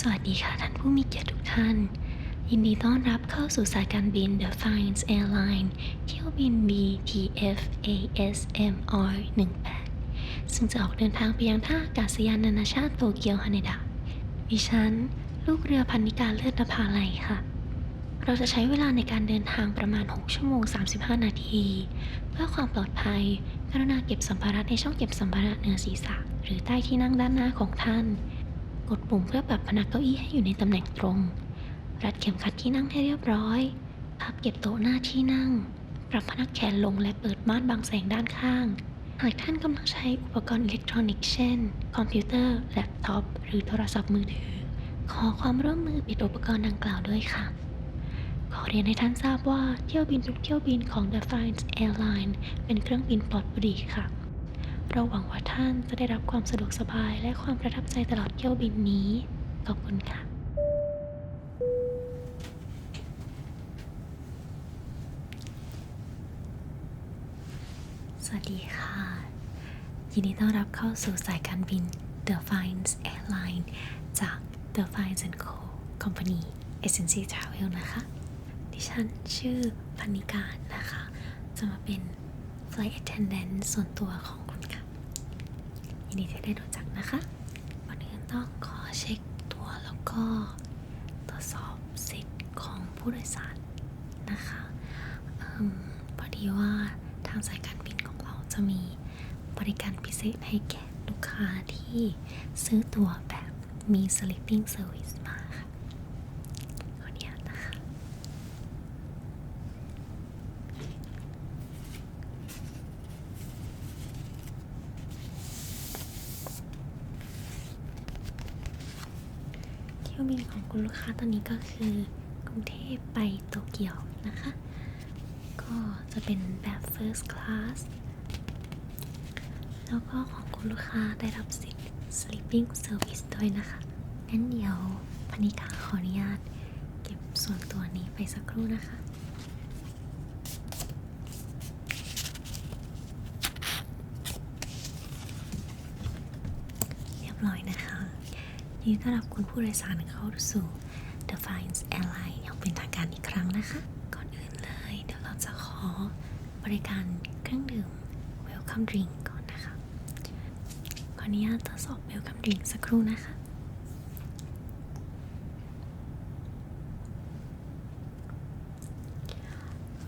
สวัสดีค่ะท่านผู้มีเกียรติทุกท่าน ยินดีต้อนรับเข้าสู่สายการบิน The Fines Airline เที่ยวบิน BTF ASMR 18ซึ่งจะออกเดินทางไปยังท่าอากาศยานนานาชาติโตเกียวฮาเนดะดิฉัน ลูกเรือพันนิการเลิศนภาลัยค่ะ เราจะใช้เวลาในการเดินทางประมาณ 6 ชั่วโมง 35 นาที เพื่อความปลอดภัย กรุณาเก็บสัมภาระในช่องเก็บสัมภาระเหนือศีรษะ หรือใต้ที่นั่งด้านหน้าของท่าน กดปุ่มเพื่อปรับพนักเก้าอี้ให้อยู่ในตำแหน่งตรง รัดเข็มขัดที่นั่งให้เรียบร้อย พับเก็บโต๊ะหน้าที่นั่ง ปรับพนักแขนลงและเปิดม่านบังแสงด้านข้าง หากท่านกำลังใช้อุปกรณ์อิเล็กทรอนิกส์เช่น คอมพิวเตอร์ แล็ปท็อป หรือโทรศัพท์มือถือ ขอความร่วมมือปิดอุปกรณ์ดังกล่าวด้วยค่ะขอเรียนให้ท่านทราบว่าเที่ยวบินทุกเที่ยวบินของ The Fines Airline เป็นเครื่องบินปลอดบุหรี่ค่ะ เราหวังว่าท่านจะได้รับความสะดวกสบายและความประทับใจตลอดเที่ยวบินนี้ ขอบคุณค่ะ สวัสดีค่ะ ยินดีต้อนรับเข้าสู่สายการบิน The Fines Airline จาก The Fines Co Company Agency Travel นะคะ ดิฉันชื่อพันิการนะคะ จะมาเป็น Flight Attendant ส่วนตัวของ นดีที่ได้รู้จักนะคะก่อนอื่นต้องขอเช็คตัวแล้วก็ตรวจสอบสิทธิ์ของผู้โดยสารนะคะอพอดีว่าทางสายการบินของเราจะมีบริการพิเศษให้แก่ลูกค้าที่ซื้อตั๋วแบบมี sleeping service มาค่ะขออนุญาตนะคะ เที่ยวบิน ของคุณลูกค้าตอนนี้ก็คือกรุงเทพไปโตเกียวนะคะ ก็จะเป็นแบบ first class แล้วก็ของคุณลูกค้าได้รับสิทธิ์ sleeping service ด้วยนะคะงั้นเดี๋ยวพนิกาขออนุญาต เก็บส่วนตัวนี้ไปสักครู่นะคะ เรียบร้อยนะคะ ยินดีต้อนรับคุณผู้โดยสารเข้าสู่ The Fines Airline อย่างเป็นทางการอีกครั้งนะคะ ก่อนอื่นเลยเดี๋ยวเราจะขอบริการเครื่องดื่ม Welcome Drink ก่อนนะคะ ขออนุญาตทดสอบ Welcome Drink สักครู่นะคะ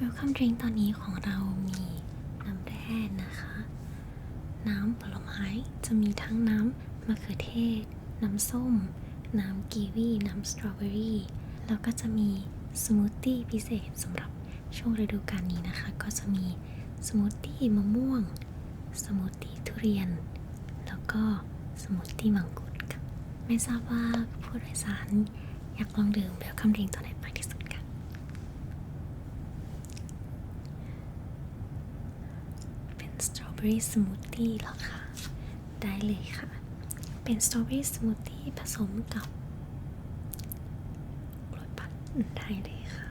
Welcome Drink ตอนนี้ของเรามีน้ำแร่นะคะ น้ำผลไม้จะมีทั้งน้ำมะเขือเทศ น้ำส้ม น้ำกีวี น้ำสตรอเบอรี่ แล้วก็จะมีสมูทตี้พิเศษสำหรับช่วงฤดูกาลนี้นะคะ ก็จะมีสมูทตี้มะม่วง สมูทตี้ทุเรียน แล้วก็สมูทตี้มังคุดค่ะ ไม่ทราบว่าผู้โดยสารอยากลองดื่มแบบคำดริงตัวไหนมากที่สุดค่ะ เป็นสตรอเบอรี่สมูทตี้หรอคะได้เลยค่ะ เป็นสตรอเบอรี่สมูทตี้ผสมกับกล้วยปั่นได้เลยค่ะ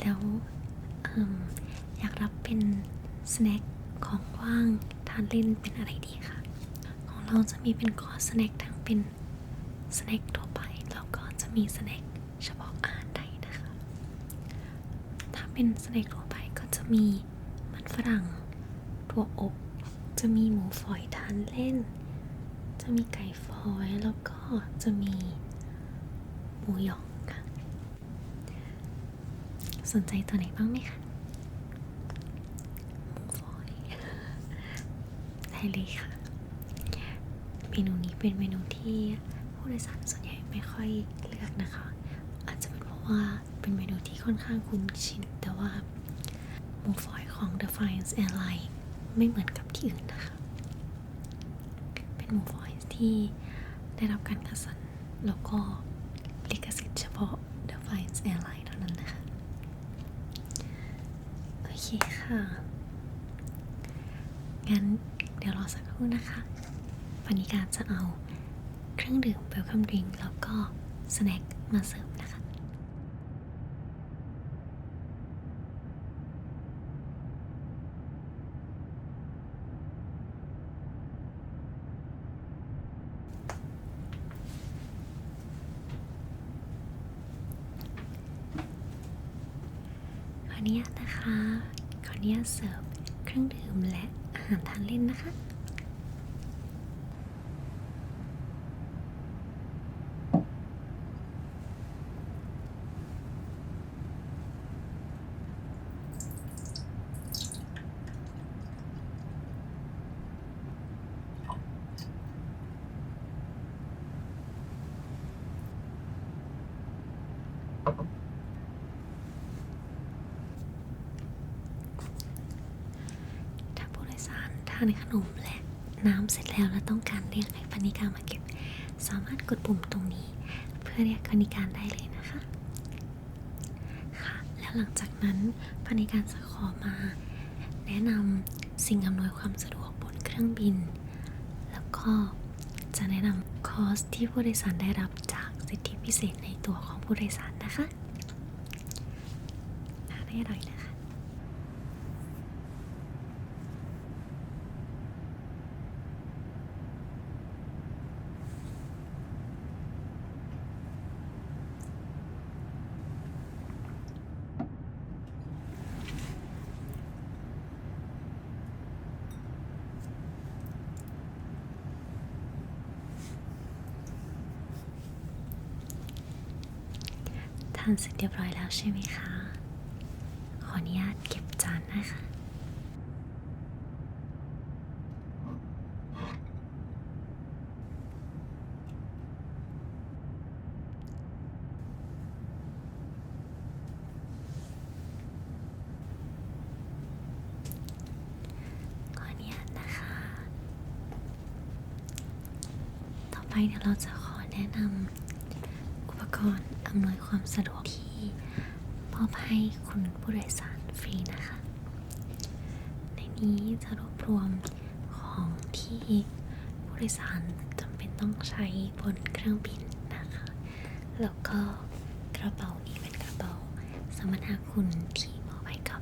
แล้วออยากรับเป็นสแน็คของว่างทานเล่นเป็นอะไรดีคะของเราจะมีเป็นคอร์สสแน็คทั้งเป็นสแน็คทั่วไปแล้วก็จะมีสแน็คเฉพาะอาหารไทยนะคะ ถ้าเป็นสแน็คทั่วไปก็จะมีมันฝรั่งถั่วอบ จะมีหมูฝอยทานเล่น จะมีไก่ฝอยแล้วก็จะมีหมูหยองค่ะ สนใจตัวไหนบ้างไหมคะหมูฝอยได้เลยค่ะ เมนูนี้เป็นเมนูที่ผู้โดยสารส่วนใหญ่ไม่ค่อยเลือกนะคะ อาจจะเป็นเพราะว่าเป็นเมนูที่ค่อนข้างคุ้นชินแต่ว่าหมูฝอยของ The Fines Airline ไม่เหมือนกับที่อื่นนะคะ เป็นหมูฝอยที่ได้รับการคัดสรรแล้วก็ลิขสิทธิ์เฉพาะ The Fines Airline เท่านั้นนะคะ โอเคค่ะ งั้นเดี๋ยวรอสักครู่นะคะปณิการจะเอาเครื่องดื่ม Welcome Drink แล้วก็สแน็คมาเสิร์ฟนะคะ นุญาตนะคะ ข ออนุญาตเสิร์ฟเครื่องดื่มและอาหารทานเล่นนะคะ ถ้าผู้โดยสารทานขนมและน้ำเสร็จแล้วและต้องการเรียกให้พนิการมาเก็บ สามารถกดปุ่มตรงนี้ เพื่อเรียกพ นิการได้เลยนะคะค่ะ แล้วหลังจากนั้นพนิการจะขอมา แนะนำสิ่งอำนวยความสะดวกบนเครื่องบิน แล้วก็จะแนะนำคอร์สที่ผู้โดยสารได้รับจากสิทธิพิเศษในตัวของผู้โดยสารนะคะได้อร่อยนะ คะทานเสร็จเรียบร้อยแล้วใช่ไหมคะ ขออนุญาตเก็บจานนะคะ ขออนุญาตนะคะ ต่อไปเดี๋ยวเราจะขอแนะนำ กรณ์อำนวยความสะดวกที่มอบให้คุณผู้โดยสารฟรีนะคะ ในนี้จะรวบรวมของที่ผู้โดยสารจำเป็นต้องใช้บนเครื่องบินนะคะ แล้วก็กระเป๋านี้เป็นกระเป๋าสมนาคุณที่มอบให้กับ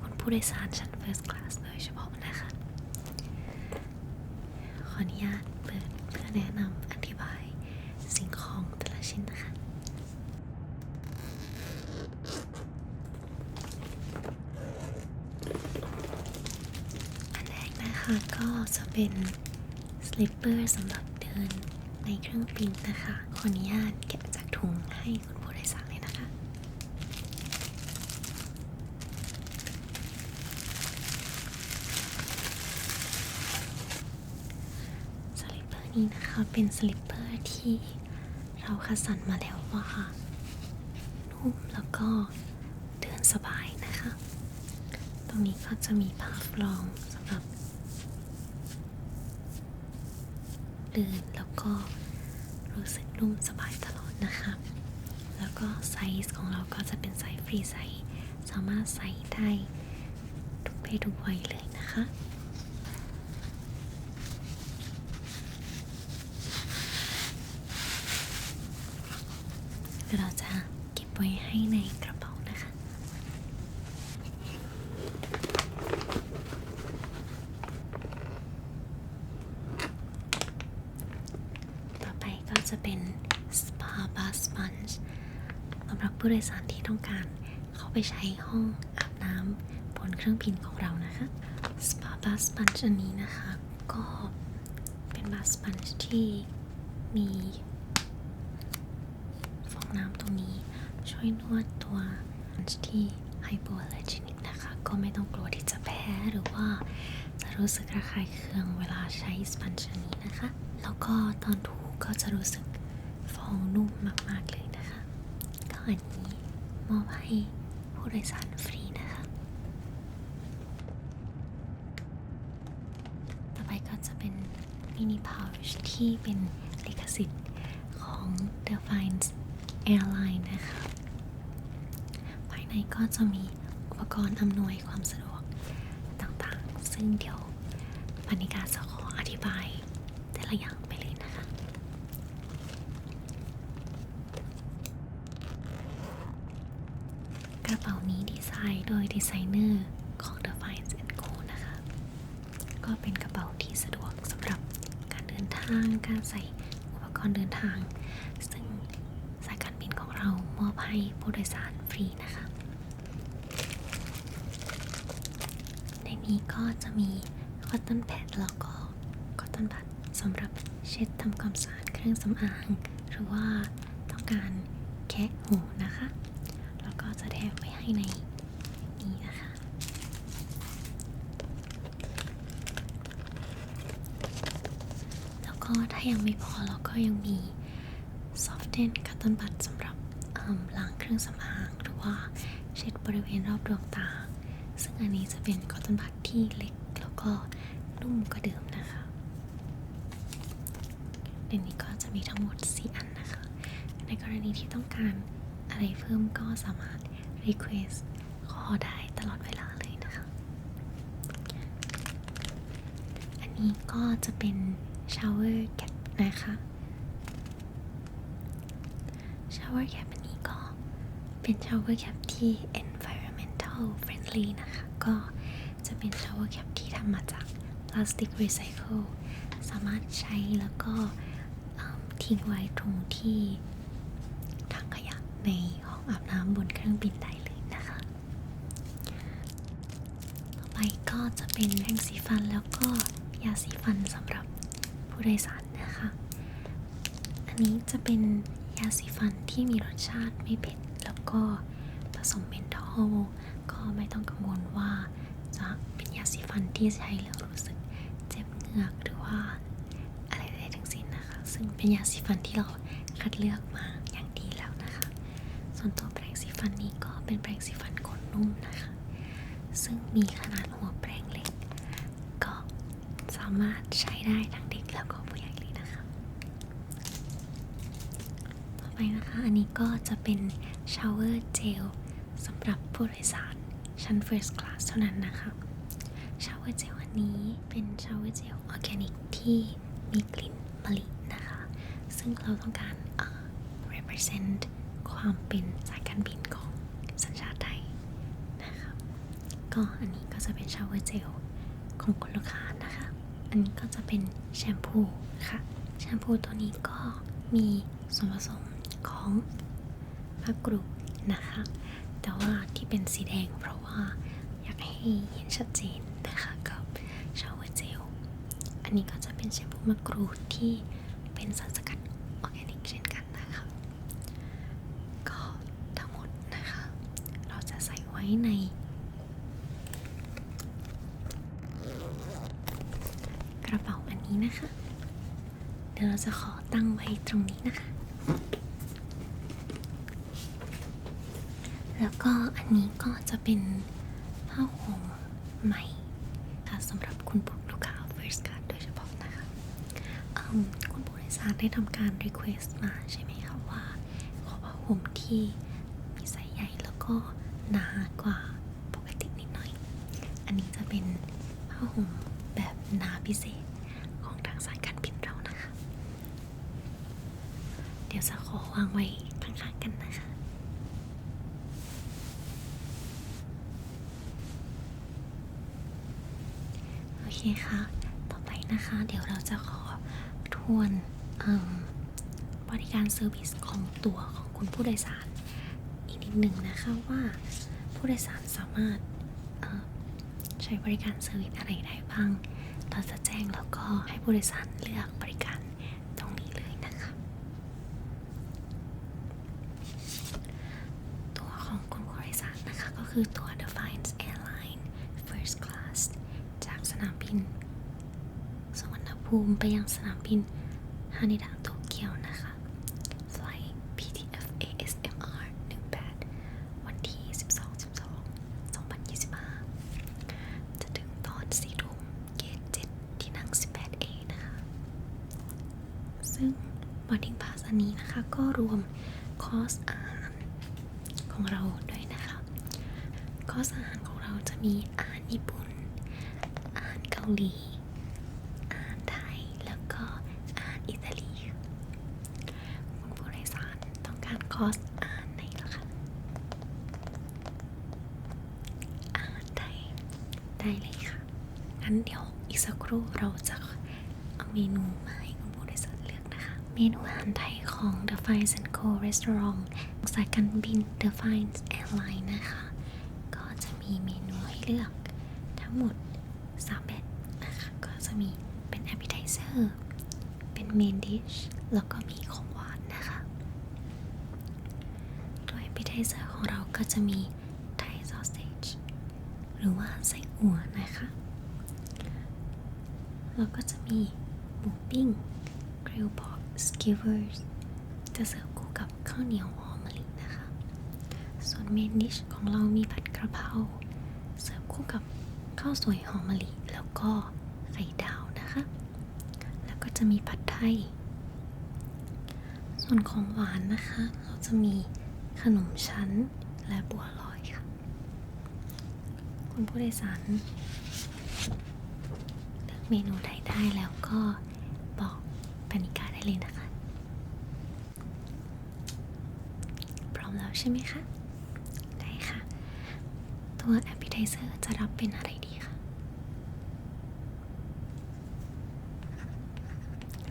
คุณผู้โดยสารชั้น first class โดยเฉพาะนะคะ ขออนุญาตเปิดเพื่อแนะนำอธิบายสิ่งของแต่ละชิ้นนะคะ อันแรกนะคะก็จะ เป็นสลิปเปอร์สำหรับเดินในเครื่องบินนะคะ ขออนุญาตแกะจากถุงให้คุณผู้โดยสารเลยนะคะ สลิปเปอร์นี้นะคะเป็นสลิปเปอร์ที่เราคัดสรรมาแล้วว่านุ่มแล้วก็เดินสบายนะคะ ตรงนี้ก็จะมีผ้ารอง ลื่นแล้วก็รู้สึกนุ่มสบายตลอดนะคะ แล้วก็ไซส์ของเราก็จะเป็นไซส์ฟรีไซส์ สามารถใส่ได้ทุกเพศทุกวัยเลยนะคะ เดี๋ยวเราจะเก็บไว้ให้ในกระเป๋านะคะ ต่อไปก็จะเป็น Spa Bus Sponge สำหรับ ผู้โดยสารที่ต้องการ เข้าไปใช้ห้องอาบน้ำบนเครื่องบินของเรานะคะ Spa Bus Sponge อันนี้นะคะ ก็เป็น Bus Sponge ที่มีฟองน้ำตรงนี้ ช่วยนวดตัวที่ไฮโปอลจินิกนะคะ ก็ไม่ต้องกลัวที่จะแพ้หรือว่าจะรู้สึกระคายเคืองเวลาใช้สปันชนนี้นะคะ แล้วก็ตอนถูก็จะรู้สึกฟองนุ่มมาก ๆ เลย อันนี้มอบให้ผู้โดยสารฟรีนะคะ ต่อไปก็จะเป็นมินิพาวช์ที่เป็นลิขสิทธิ์ของ The Fines Airline นะคะ ภายในก็จะมีอุปกรณ์อำนวยความสะดวกต่างๆ ซึ่งเดี๋ยวปณิกาจะขออธิบายแต่ละอย่างไปเลยนะคะ กระเป๋านี้ดีไซน์โดีไซเนอร์ของ The Fines Co นะคะ ก็เป็นกระเป๋าที่สะดวกสำหรับการเดินทาง การใส่อุปกรณ์เดินทาง ซึ่งสายการบินของเรามอบให้ผู้โดยสารฟรีนะคะ ในนี้ก็จะมีคอตตอนแพดแล้วก็คอตตอนบัดสำหรับเช็ดทำความสะอาดเครื่องสำอาง หรือว่าต้องการแคะหูนะคะ แล้วก็จะแถมไว้ให้ในนะคะ แล้ว ก็ถ้ายังไม่พอเราก็ยังมี Soften คัตตอนบัดสำหรับล้างเครื่องสำอางหรือว่าเช็ดบริเวณรอบดวงตา ซึ่งอันนี้จะเป็นคอตตอนบัดที่เล็กแล้วก็นุ่มกว่าเดิมนะคะในนี้ก็จะมีทั้งหมด 4 อันนะคะ ในกรณีที่ต้องการอะไรเพิ่มก็สามารถ request ขอได้ตลอดเวลาเลยนะคะ อันนี้ก็จะเป็น shower cap นะคะ shower cap อันนี้ก็เป็น shower cap ที่ environmental friendly นะคะ ก็จะเป็น shower cap ที่ทำมาจากพลาสติกรีไซเคิลสามารถใช้แล้วก็ทิ้งไว้ตรงที่ถังขยะในห้องอาบน้ำบนเครื่องบินได้เลยนะคะ ต่อไปก็จะเป็นแปรงสีฟันแล้วก็ยาสีฟันสำหรับ ผู้โดยสารนะคะ อันนี้จะเป็นยาสีฟันที่มีรสชาติไม่เผ็ด แล้วก็ผสมเมนทอลก็ไม่ต้องกังวลว่าจะเป็นยาสีฟันที่ใช้แล้วรู้สึกเจ็บเหงือกหรือว่าอะไรใดทั้งสิ้นนะคะ ซึ่งเป็นยาสีฟันที่เราคัดเลือกมาอย่างดีแล้วนะคะ ส่วนตัวแปรงสีฟันนี้ก็เป็นแปรงสีฟันขนนุ่มนะคะ ซึ่งมีขนาดหัวแปรงเล็ก ก็สามารถใช้ได้ทั้งเด็ก แล้วก็ผู้ใหญ่เลยนะคะ ต่อไปนะคะ อันนี้ก็จะเป็นชาวเวอร์เจลสำหรับผู้โดยสารชั้น First Class เท่านั้นนะคะชาวเวอร์เจลอันนี้เป็นชาวเวอร์เจลออร์แกนิกที่มีกลิ่นมะลินะคะ ซึ่งเราต้องการ represent ความเป็นสายการบินของสัญชาติไทยนะคะก็อันนี้ก็จะเป็นชาวเวอร์เจลของคุณลูกค้า อันนี้ก็จะเป็นแชมพูค่ะ แชมพูตัวนี้ก็มีส่วนผสมของมะกรูดนะคะ แต่ว่าที่เป็นสีแดงเพราะว่าอยากให้เห็นชัดเจนนะคะกับชาวเวอร์เจล อันนี้ก็จะเป็นแชมพูมะกรูดที่เป็นสารสกัดออร์แกนิกเช่นกันนะคะ ก็ทั้งหมดนะคะ เราจะใส่ไว้ใน ก ระเป๋าอันนี้นะคะ เดี๋ยวเราจะขอตั้งไว้ตรงนี้นะคะ แล้วก็อันนี้ก็จะเป็นผ้าห่มใหม่ค่ะสำหรับคุณผู้ลูกค้า First Card โดยเฉพาะนะคะคุณผู้โดยสารได้ทำการ Request มาใช่ไหมคะว่า ขอผ้าห่มที่มีไซส์ใหญ่แล้วก็หนากว่าปกตินิดหน่อย อันนี้จะเป็นผ้าห่มแบบหนาพิเศษของทางสายการบินเรานะคะ เดี๋ ยวจะขอวางไว้ข้างๆกันนะคะโอเคค่ะ ต่อไปนะคะ เดี๋ยวเราจะขอทวนบริการเซอร์วิสของตัวของคุณผู้โดยสาร อีกนิดหนึ่งนะคะว่าผู้โดยสารสามารถใช้บริการเซอร์วิสอะไรได้บ้าง เราจะแจ้งแล้วก็ให้ผู้โดยสารเลือกบริการตรงนี้เลยนะคะ ตัวของคุณผู้โดยสารนะ คือตัว The Fines Airline First Class จากสนามบิน สวรรณภูมิไปยังสนามบินฮานิดะโตเกียวนะคะ Flight PTF ASMR 18 วันที่ 12 12 2025 จะถึงตอน4ทุ่มเกต7ที่นั่ง 18A นะคะ ซึ่ง boarding pass อันนี้นะคะก็รวมคอร์สอาหารของเราด้วยนะคะ คอร์สอาหารของเราจะมี อาหารญี่ปุ่น อาหารเกาหลี อาหารไทย แล้วก็อาหารอิตาลี คุณผู้โดยสารต้องการคอร์สอาหารไหนเหรอคะ อาหารไทย ได้เลยค่ะ งั้นเดี๋ยวอีกสักครู่เราจะเอาเมนูมาให้คุณผู้โดยสารเลือกนะคะ เมนูอาหารไทยของ The Fines Co Restaurant สายการบิน The Fines Airline นะคะ ก็จะมีเมนูให้เลือกทั้งหมดจะมีเป็น appetizer เป็น main dish แล้วก็มีของหวานนะคะโดย appetizer ของเราก็จะมี Thai sausage หรือว่าไส้อั่วนะคะแล้วก็จะมีหมูปิ้ง grill pork skewers จะเสิร์ฟคู่กับข้าวเหนียวหอมมะลินะคะ ส่วนเมนดิชของเรามีผัดกระเพราเสิร์ฟคู่กับ ข้าวสวยหอมมะลิแล้วก็ไข่ดาวนะคะ แล้วก็จะมีผัดไทย ส่วนของหวานนะคะ เราจะมีขนมชั้นและบัวลอยค่ะ คุณผู้โดยสารเลือกเมนูใดได้แล้วก็บอกปณิกาได้เลยนะคะ พร้อมแล้วใช่ไหมคะ ได้ค่ะ ตัว appetizer จะรับเป็นอะไรดีคะ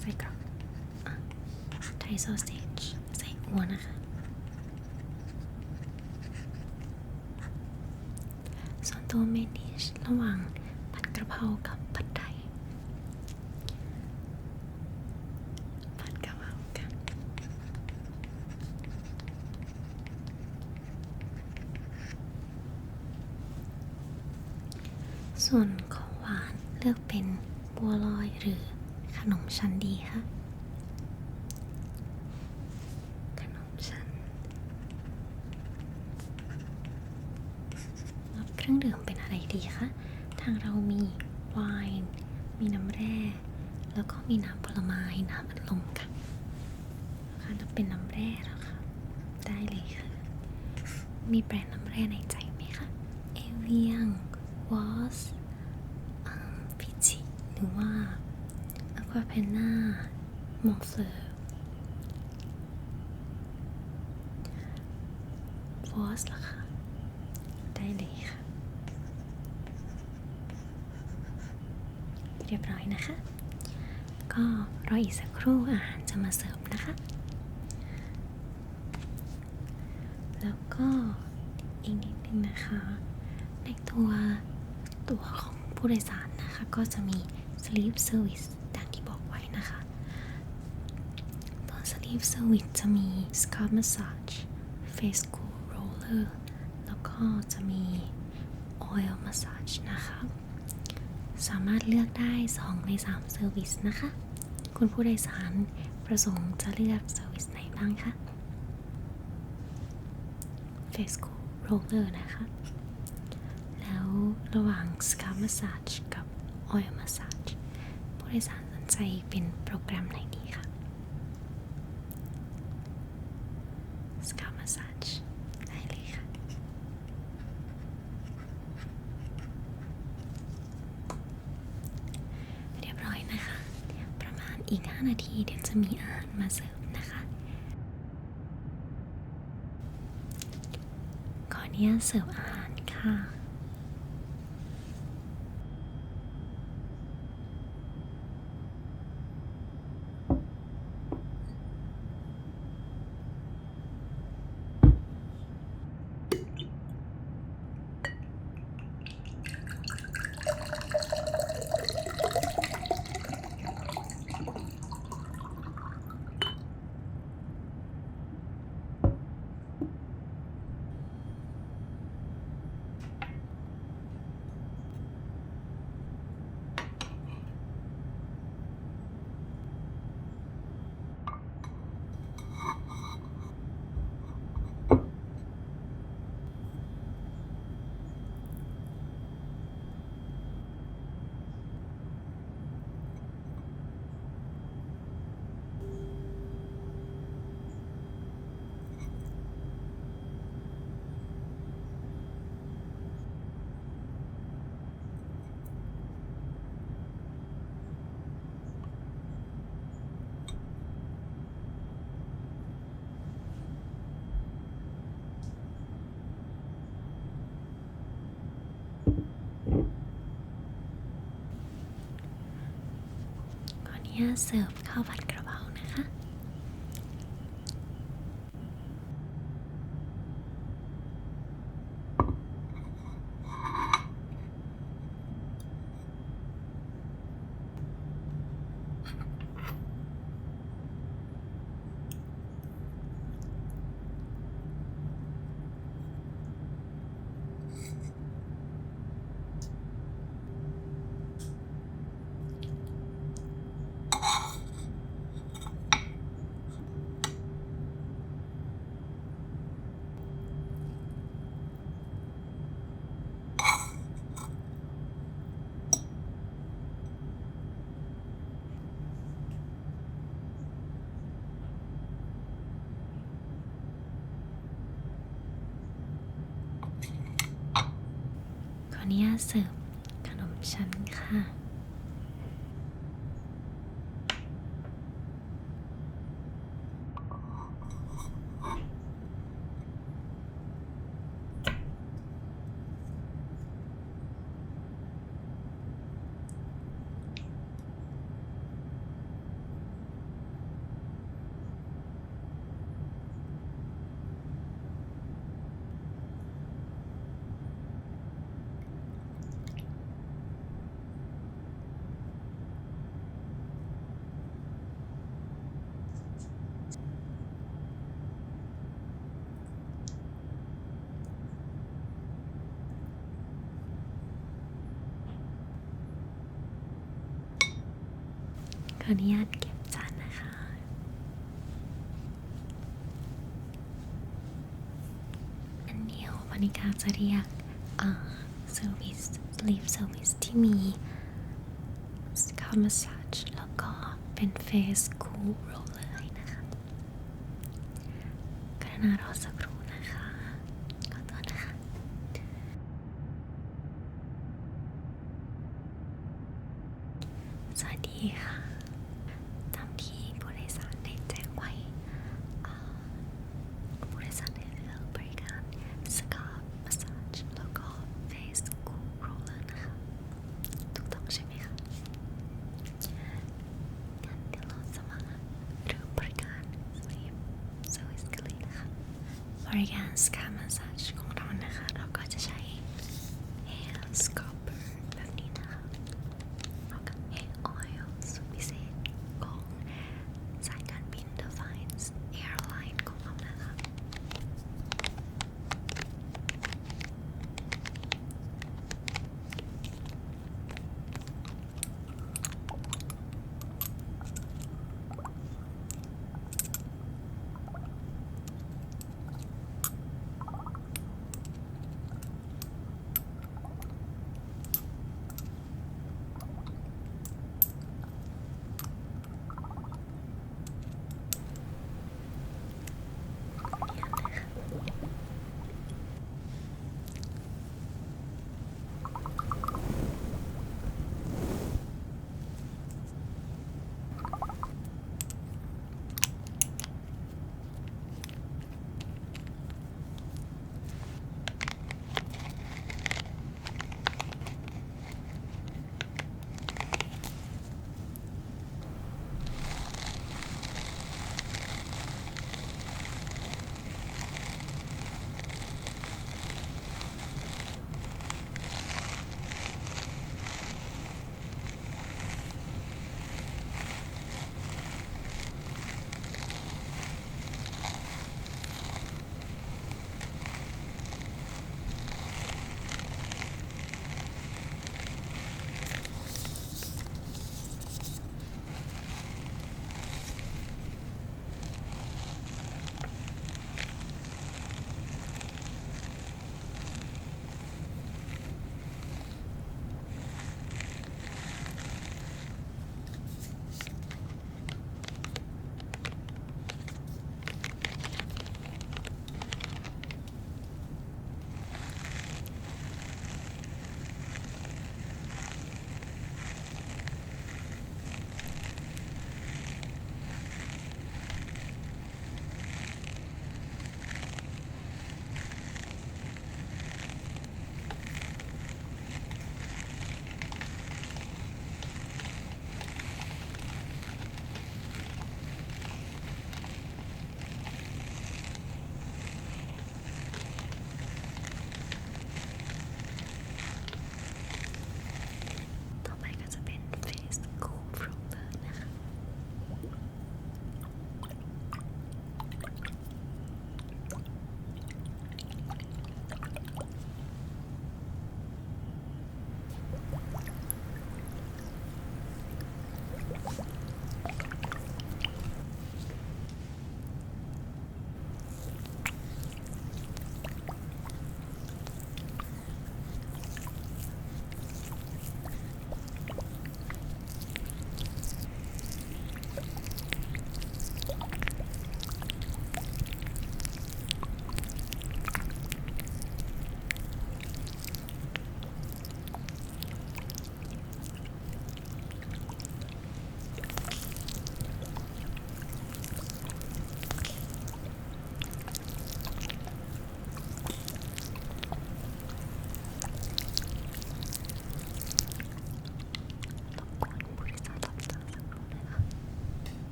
ใส่กรอกไทย ซอสเซจใส่หัวนะคะส่วนตัวเมนดิชระหว่างผัดกระเพรากับผัดไทย ผัดกะเพราค่ะ ส่วนของหวานเลือกเป็นบัวลอยหรือขนมชั้นดีคะขนมชั้นรับเครื่องดื่มเป็นอะไรดีคะ ทางเรามีไวน์ มีน้ำแร่ แล้วก็มีน้ำผลไม้ น้ำอัดลมค่ะค่ะจะเป็นน้ำแร่แล้วค่ะ ได้เลยค่ะ มีแบรนด์น้ำแร่ในใจไหมคะเอเวียงวอสพิจิหรือว่าอควาเพน่ามอเฟอร์วอสเหรอคะได้เลยค่ะเรียบร้อยนะคะ ก็รออีกสักครู่อาหารจะมาเสิร์ฟนะคะ แล้วก็ อีกนิดนึงนะคะ ในตัวตัวของผู้โดยสารนะคะ ก็จะมี sleep service ดังที่บอกไว้นะคะ ตัว sleep service จะมี scalp massage face cool roller แล้วก็จะมี oil massage นะคะ สามารถเลือกได้ 2 ใน 3 service นะคะ คุณผู้โดยสารประสงค์จะเลือก service ไหนบ้างคะ face cool roller นะคะ แล้วระหว่าง scalp massage กับ oil massage ผู้โดยสารสนใจเป็นโปรแกรมไหนดีคะ scalp massage ได้เลยค่ะ เรียบร้อยนะคะ ประมาณอีก 5 นาทีเดี๋ยวจะมีอาหารมาเสิร์ฟนะคะ ขออนุญาต เสิร์ฟอาหารค่ะ เสิร์ฟข้าวผัดกระเพรา ขออนุ ญาตเสริมขนมชั้นค่ะ ข ออนุญาตเก็บจานนะคะ อันเดียววันนี้กาจะเรียกเอ่อ service sleep service ที่มี scalp massage แล้วก็เป็น face cool roller นะคะกรุณารอสักครู่นะคะ ขอตัวนะคะ สวัสดีค่ะ ตามที่ผู้โดยสารได้แจ้งไว้อ่าผู้โดยสารได้เลือกบริการสกาบมาสซาจแล้วก็เฟสกูโรลเลอร์นะคะถูกต้องใช่ไหมคะงั้นเดี๋ยวเราจะมา เริ่ม